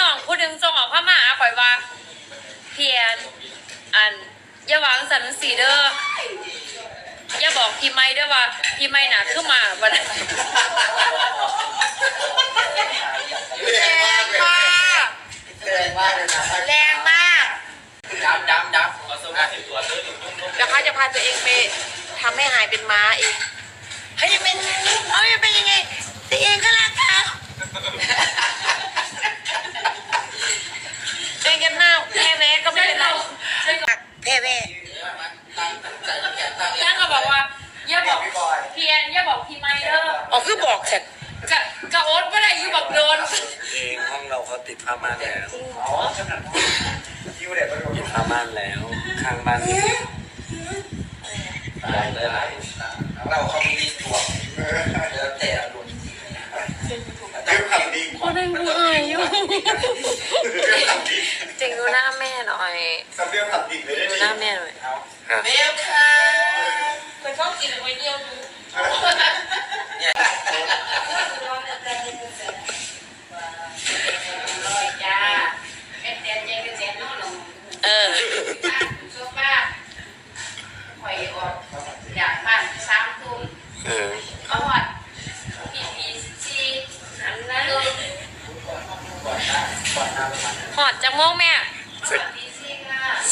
น้องผู้หนึ่งจงออกข้ามาข่อยว่า เพียน อันอย่าหวังสันสีเด้ออย่าบอกพี่ไม่เด้อว่า พี่ไม่น่ะขึ้นมาบ่ได้แรงมากแรงมากเลยนะแรงมากดับดับดับเดี๋ยวเขาจะพาตัวเองไปทำให้หายเป็นม้าเองเฮ้ยเป็นเฮ้ยเป็นยังไง โอ๊ตไม่ได้อยู่บอกโดนเองห้องเราเขาติดผ้าม่านแล้วคิวเด็ดไปหมดติดผ้าม่านแล้ว ข้างบ้านนี่อยากได้ไหมเราเขามีตัวแล้วแต่อารมณ์เรื่องทำดีคนนึงกูอายอยู่เรื่องทำดีจริงดูหน้าแม่หน่อยสำเรื่องทำดีเลยได้ดูดีหน้าแม่หน่อยเบลค่ะเคยชอบกินไว้เดียวดู อยากบ้านสามทุ่มเออก็หอดพีพีสี่อันนั้นเหอดจังโมงแม่สปี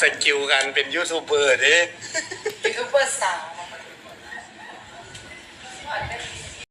สกิลกันเป็นยูทูบเบอร์ดิยูทูบเบอร์สาวหอดเป็น